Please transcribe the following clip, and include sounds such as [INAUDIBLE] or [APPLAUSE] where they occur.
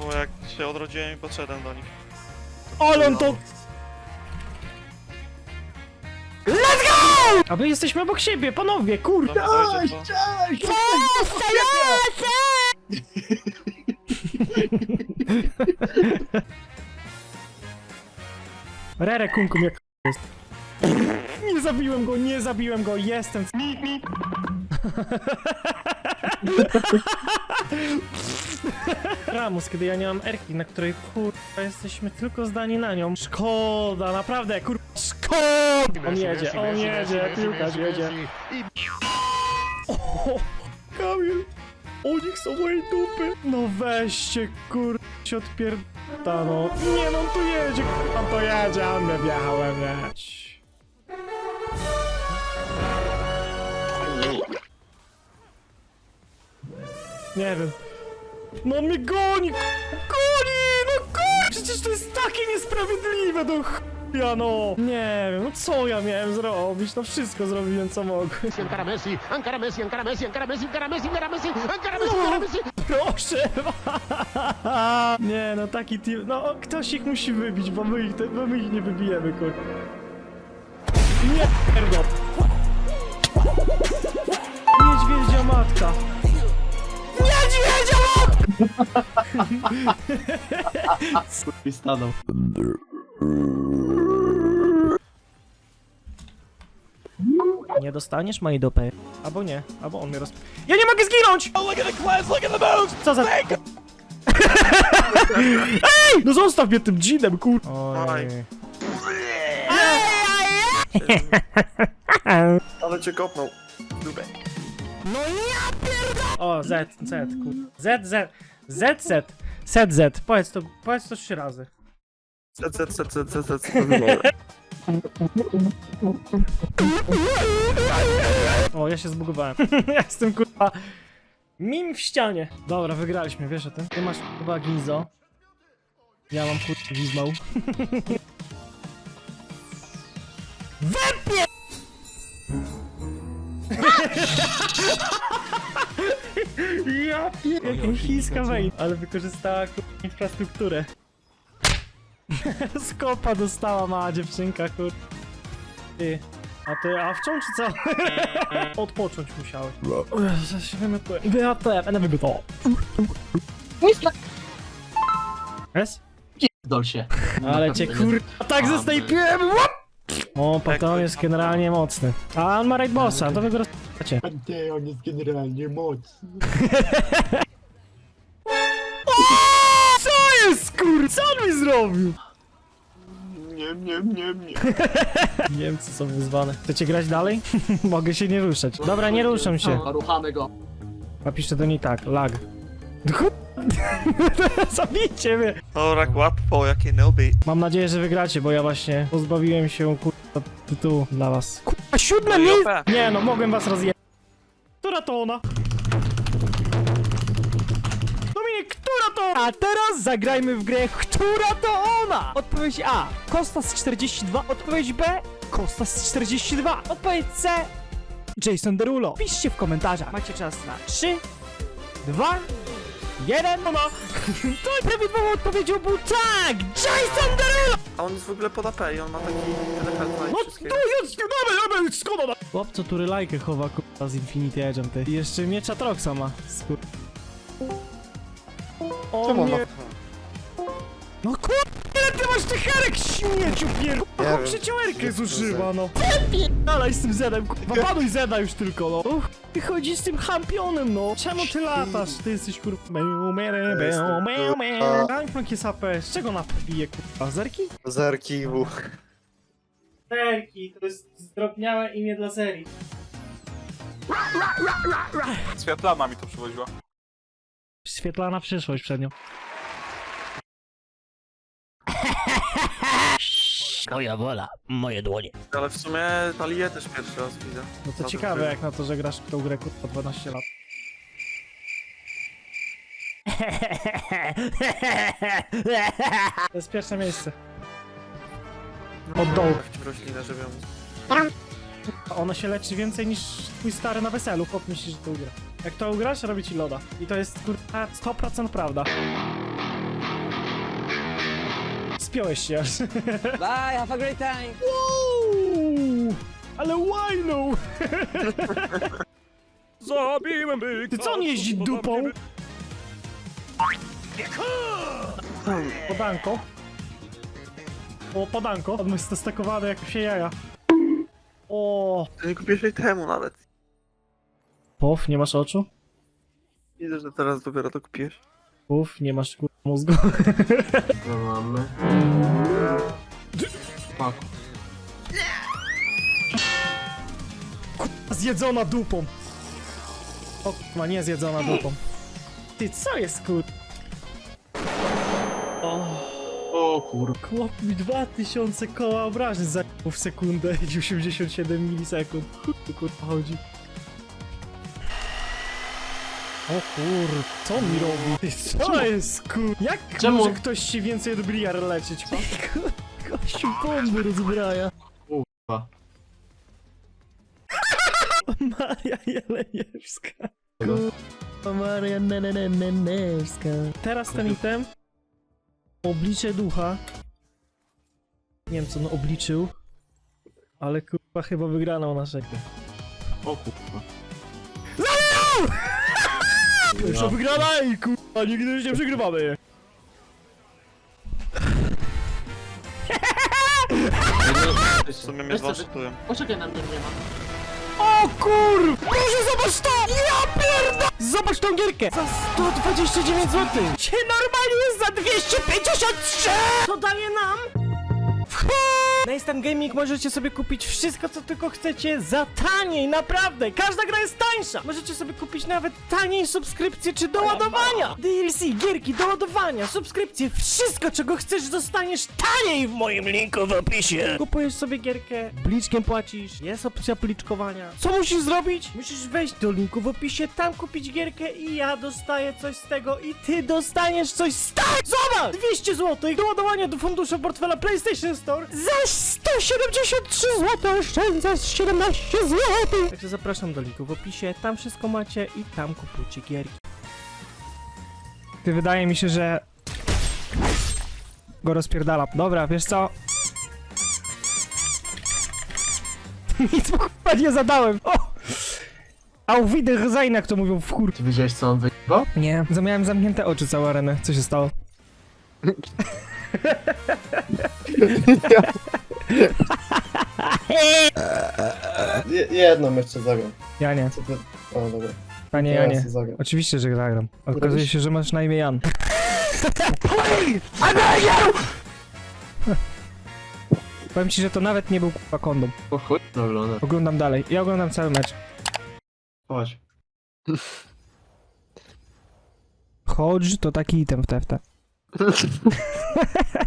Bo jak się odrodziłem i podszedłem do nich. Ale on to... Let's go! A my jesteśmy obok siebie, panowie, kurde! Dojdzie, to... Rere kunkum jak jest. Nie zabiłem go, nie zabiłem go, jestem... [LAUGHS] Ramos, kiedy ja nie mam erki, na której kurwa jesteśmy tylko zdani na nią. Szkoda, naprawdę, kurwa, szkoda! On jedzie, on jedzie, piłkarz jedzie. O, Kamil! Oni chcą mojej dupy! No weźcie, kur... się odpierda, no. Nie, no on tu jedzie, kur... on to jedzie, on mnie wjechałem, nie. Nie wiem. No on mnie goni, goni, no goni! Przecież to jest takie niesprawiedliwe, do chuja, no! Nie wiem, no co ja miałem zrobić? No wszystko zrobiłem, co mogłem. Encara Messi, encara Messi, encara Messi, encara Messi, encara Messi, encara Messi, encara Messi, encara Messi. Proszę! [LAUGHS] Nie, no taki team. No, ktoś ich musi wybić, bo my ich, bo my ich nie wybijemy, kur. Nie, pierdol. Niedźwiedzia matka. Matka! stanął. Nie dostaniesz mojej dupy. Albo nie, albo on mnie roz... Ja nie mogę zginąć! Co za... [LAUGHS] Ej! No zostaw mnie tym dżinem, kur... Oj. Ale cię kopnął. Dubę. O, Z, Z, kur... Z, Z, Z, Z, Z, Z. Powiedz to, powiedz to trzy razy. Set, set, set, set, set, set. O, ja się zbugowałem. ja jestem kurwa... Mim w ścianie. Dobra, wygraliśmy, wiesz o tym? Ty masz chyba Ginzo. Ja mam kurwa Gizmo. Ja pier... Jak chińska wejna. Ale wykorzystała infrastrukturę. [LAUGHS] Skopa dostała mała dziewczynka, kur... Ty. A ty awczą czy co? [LAUGHS] Odpocząć musiałeś. O Jezu, zaraz się wymytuję. Wyjadłem, będę wymytał. Es? Dol się. Ale cię kur... tak zesnajpiłem! łap! O, Paton jest generalnie mocny. A on ma raid bossa, to wy go rozpacie. Panteon [LAUGHS] jest generalnie mocny. Co jest kur... Co on mi zrobił? Nie, nie, nie, nie. [LAUGHS] Niemcy są wyzwane. Chcecie grać dalej? [LAUGHS] Mogę się nie ruszać. Dobra, nie ruszam się. Ruchamy go. Napiszcie do niej tak, lag. Kur- Zabijcie mnie! To tak łatwo, jakie noby. Mam nadzieję, że wygracie, bo ja właśnie pozbawiłem się kurwa tytułu dla was. Kurwa, siódme No i miejsce! OP. Nie no, mogłem was rozje... Która to ona? Dominik, która to? A teraz zagrajmy w grę, która to ona? Odpowiedź A. Kostas 42. Odpowiedź B. Kostas 42. Odpowiedź C. Jason Derulo. Piszcie w komentarzach. Macie czas na 3, 2, 1. Ona. [LAUGHS] To prawidłową odpowiedzią był tak! Jason Derulo! A on jest w ogóle pod AP i on ma taki teleport na No to jest, dobra, dobra, szkoda. Chłopco, który lajkę chowa kurwa z Infinity Edge'em, ty. I jeszcze miecza Troxa ma, skur... O Czemu nie. No kurwa, ile ty masz tych herek, śmieciu pier... Jaką przeciołerkę zużywa, no. Dalej z tym Zedem, kurwa, panuj Zeda już tylko, no. Uch, ty chodzisz z tym championem, no. Czemu ty latasz? Ty jesteś kurwa... Meu, meu. Gangplank jest AP, z czego na bije, kurwa, zerki? Zerki, bu. Zerki, to jest zdrobniałe imię dla serii. Światlana mi to przywoziła. Świetlana przyszłość przed nią. Moja wola, moje dłonie. Ale w sumie Talię też pierwszy raz widzę. No to No to ciekawe jak na to, że grasz w tą grę kurwa 12 lat. To jest pierwsze miejsce. Od dołu. Żeby ją... Ona się leczy więcej niż twój stary na weselu. Chłop myśli, że to ugra. Jak to ugrasz, robi ci loda. I to jest kurwa 100% prawda. Spiąłeś się aż. [LAUGHS] Bye, have a great time. Uuu, ale łajną! [LAUGHS] Zabiłem byka! Ty co on jeździ dupą? Podanko. O, podanko. On jest stakowany jak się jaja. O. Ty nie kupiłeś jej temu nawet. Pow, nie masz oczu? Widzę, że teraz dopiero to kupiłeś. Puf, nie masz kur... mózgu. No mamy. Fuck. Zjedzona dupą. O, ma nie zjedzona dupą. Ty, co jest kur... O, O kur... chłop mi 2000 koła obrażeń za w sekundę i 87 milisekund. Chuj tu kurwa chodzi. O kur... co on mi robi? [LAUGHS] Co jest kur... Jak Czemu? może ktoś się więcej od biliar leczyć? [LAUGHS] Kur- Gościu bomby rozbraja. Kurwa. [LAUGHS] Maria Jeleniewska. Kurwa, Maria Jeleniewska. Teraz ten item. Oblicze ducha. Nie wiem co on obliczył. Ale kurwa chyba wygrana naszego. O kurwa. Pierwsza wygrana i kurwa nigdy już nie przegrywamy. W sumie mnie zaszczytują. Poczekaj na mnie, nie ma. O kur... Proszę zobacz to! Ja pierda... Zobacz tą gierkę! Za 129 zł! Się normalnie jest za 253! To daje nam... Na Instant Gaming możecie sobie kupić wszystko, co tylko chcecie za taniej, naprawdę! Każda gra jest tańsza! Możecie sobie kupić nawet taniej subskrypcje czy doładowania! DLC, gierki, doładowania, subskrypcje, wszystko, czego chcesz, dostaniesz taniej w moim linku w opisie! Kupujesz sobie gierkę, bliczkiem płacisz, jest opcja pliczkowania. Co musisz zrobić? Musisz wejść do linku w opisie, tam kupić gierkę i ja dostaję coś z tego i ty dostaniesz coś z tego! Zobacz! 200 zł doładowanie do funduszu portfela PlayStation Store za 173 zł oszczędzasz 17 zł! Także zapraszam do linku w opisie, tam wszystko macie i tam kupujcie gierki. Ty wydaje mi się, że go rozpierdala. Dobra, wiesz co? [LAUGHS] Nic mu chyba nie zadałem. O! Auf Wiedersehen, jak to mówią w kur... Ty wiedziałeś co on wyjebał? Nie, za- miałem zamknięte oczy całą arenę. Co się stało? [LAUGHS] [LAUGHS] [LAUGHS] Je- Jedną jeszcze zagram. Ja nie. Co ty... O, dobra. Panie Janie. sobie zagram. Oczywiście, że zagram. Okazuje się, że masz na imię Jan. Powiem ci, że to nawet nie był kurwa kondom. O chuj, no. Oglądam dalej. Ja oglądam cały mecz. Chodź. Hodge to taki item w TFT. [LAUGHS]